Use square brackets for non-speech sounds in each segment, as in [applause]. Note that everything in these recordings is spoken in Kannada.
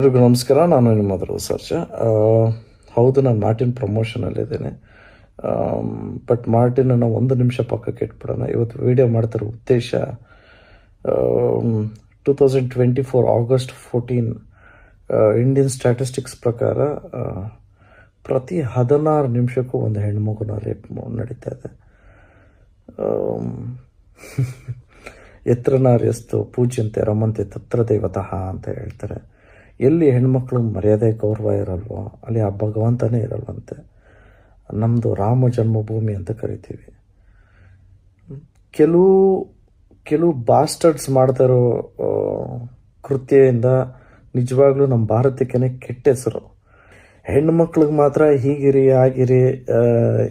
ಎಲ್ರಿಗೂ ನಮಸ್ಕಾರ. ನಾನು ನಿಮ್ಮ ಹತ್ರ ಸರ್ಚ ಹೌದು, ನಾನು ಮಾರ್ಟಿನ್ ಪ್ರಮೋಷನಲ್ಲಿದ್ದೇನೆ. ಬಟ್ ಮಾರ್ಟಿನ್ ಮಾರ್ಟಿನನ್ನು ಒಂದು ನಿಮಿಷ ಪಕ್ಕಕ್ಕೆ ಇಟ್ಬಿಡೋಣ. ಇವತ್ತು ವಿಡಿಯೋ ಮಾಡ್ತಿರೋ ಉದ್ದೇಶ two thousand twenty four August fourteen Indian statistics ಪ್ರಕಾರ ಪ್ರತಿ ಹದಿನಾರು ನಿಮಿಷಕ್ಕೂ ಒಂದು ಹೆಣ್ಮಗುನ ರೇಪ್ ನಡೀತಾ ಇದೆ. [laughs] ಎತ್ರ ನಾರ್ಯಸ್ತು ಪೂಜ್ಯಂತೆ ರಮಂತೆ ತತ್ರ ದೇವತಃ ಅಂತ ಹೇಳ್ತಾರೆ. ಎಲ್ಲಿ ಹೆಣ್ಮಕ್ಳು ಮರ್ಯಾದೆ ಗೌರವ ಇರಲ್ವೋ, ಅಲ್ಲಿ ಆ ಭಗವಂತನೇ ಇರಲ್ವಂತೆ. ನಮ್ಮದು ರಾಮ ಜನ್ಮಭೂಮಿ ಅಂತ ಕರಿತೀವಿ. ಕೆಲವು ಕೆಲವು ಬಾಸ್ಟರ್ಡ್ಸ್ ಮಾಡ್ತಾರೋ ಕೃತ್ಯದಿಂದ ನಿಜವಾಗ್ಲೂ ನಮ್ಮ ಭಾರತಕ್ಕೇ ಕೆಟ್ಟ ಹೆಸರು. ಹೆಣ್ಮಕ್ಳಿಗೆ ಮಾತ್ರ ಹೀಗಿರಿ, ಆಗಿರಿ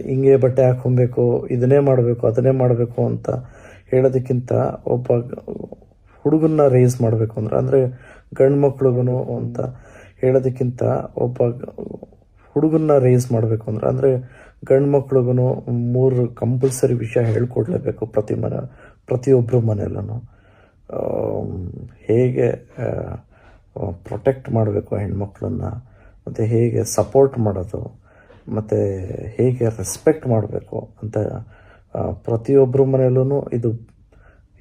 ಹಿಂಗೆ ಬಟ್ಟೆ ಹಾಕೊಬೇಕು ಇದನ್ನೇ ಮಾಡಬೇಕು, ಅದನ್ನೇ ಮಾಡಬೇಕು ಅಂತ ಹೇಳೋದಕ್ಕಿಂತ ಒಬ್ಬ ಹುಡುಗನ್ನ ರೇಸ್ ಮಾಡಬೇಕು ಅಂದ್ರೆ, ಅಂದರೆ ಗಂಡು ಮಕ್ಳಿಗೂ ಅಂತ ಹೇಳೋದಕ್ಕಿಂತ ಒಬ್ಬ ಹುಡುಗನ್ನ ರೇಸ್ ಮಾಡಬೇಕು ಅಂದ್ರೆ, ಅಂದರೆ ಗಂಡು ಮಕ್ಳಿಗೂ ಮೂರು ಕಂಪಲ್ಸರಿ ವಿಷಯ ಹೇಳ್ಕೊಡ್ಲೇಬೇಕು ಪ್ರತಿ ಮನೆ ಪ್ರತಿಯೊಬ್ಬರು ಮನೆಯಲ್ಲೂ ಹೇಗೆ ಪ್ರೊಟೆಕ್ಟ್ ಮಾಡಬೇಕು ಹೆಣ್ಮಕ್ಳನ್ನ, ಮತ್ತು ಹೇಗೆ ಸಪೋರ್ಟ್ ಮಾಡೋದು, ಮತ್ತು ಹೇಗೆ ರೆಸ್ಪೆಕ್ಟ್ ಮಾಡಬೇಕು ಅಂತ ಪ್ರತಿಯೊಬ್ಬರ ಮನೆಯಲ್ಲೂ ಇದು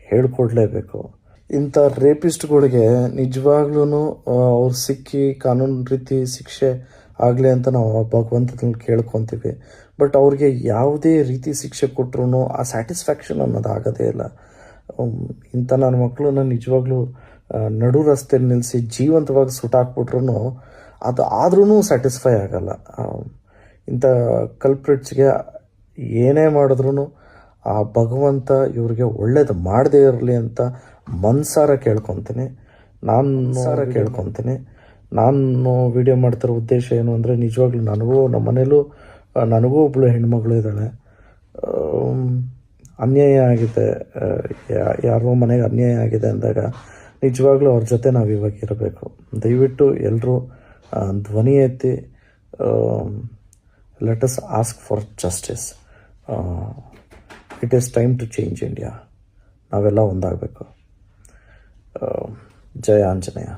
ಹೇಳ್ಕೊಡ್ಲೇಬೇಕು. ಇಂಥ ರೇಪಿಸ್ಟ್ಗಳಿಗೆ ನಿಜವಾಗ್ಲೂ ಅವ್ರು ಸಿಕ್ಕಿ ಕಾನೂನು ರೀತಿ ಶಿಕ್ಷೆ ಆಗಲಿ ಅಂತ ನಾವು ಭಗವಂತನಲ್ಲಿ ಕೇಳ್ಕೊತೀವಿ. ಬಟ್ ಅವ್ರಿಗೆ ಯಾವುದೇ ರೀತಿ ಶಿಕ್ಷೆ ಕೊಟ್ಟರು ಆ ಸ್ಯಾಟಿಸ್ಫ್ಯಾಕ್ಷನ್ ಅನ್ನೋದು ಆಗೋದೇ ಇಲ್ಲ. ಇಂಥ ನನ್ನ ಮಕ್ಕಳನ್ನ ನಿಜವಾಗ್ಲೂ ನಡು ರಸ್ತೆಯಲ್ಲಿ ನಿಲ್ಲಿಸಿ ಜೀವಂತವಾಗಿ ಸುಟ್ಟಾಕ್ಬಿಟ್ರು ಅದು ಆದ್ರೂ ಸ್ಯಾಟಿಸ್ಫೈ ಆಗಲ್ಲ. ಇಂಥ ಕಲ್ಪ್ರಿಟ್ಸ್ಗೆ ಏನೇ ಮಾಡಿದ್ರು ಆ ಭಗವಂತ ಇವ್ರಿಗೆ ಒಳ್ಳೇದು ಮಾಡದೇ ಇರಲಿ ಅಂತ ಮನ್ಸಾರ ಕೇಳ್ಕೊತೀನಿ. ನಾನು ಸಾರ ಕೇಳ್ಕೊತೀನಿ. ನಾನು ವಿಡಿಯೋ ಮಾಡ್ತಿರೋ ಉದ್ದೇಶ ಏನು ಅಂದರೆ ನಿಜವಾಗ್ಲೂ ನನಗೂ ನಮ್ಮ ಮನೇಲೂ ನನಗೂ ಒಬ್ಬಳು ಹೆಣ್ಮಗಳು ಇದ್ದಾಳೆ. ಅನ್ಯಾಯ ಆಗಿದೆ. ಯಾ- ಯಾರೋ ಮನೆಗೆ ಅನ್ಯಾಯ ಆಗಿದೆ ಅಂದಾಗ ನಿಜವಾಗ್ಲೂ ಅವ್ರ ಜೊತೆ ನಾವು ಇವಾಗ ಇರಬೇಕು. ದಯವಿಟ್ಟು ಎಲ್ಲರೂ ಧ್ವನಿ ಎತ್ತಿ let us ask for justice it is time to change India ನಾವೆಲ್ಲ ಒಂದಾಗಬೇಕು. ಜಯ ಆಂಜನೇಯ.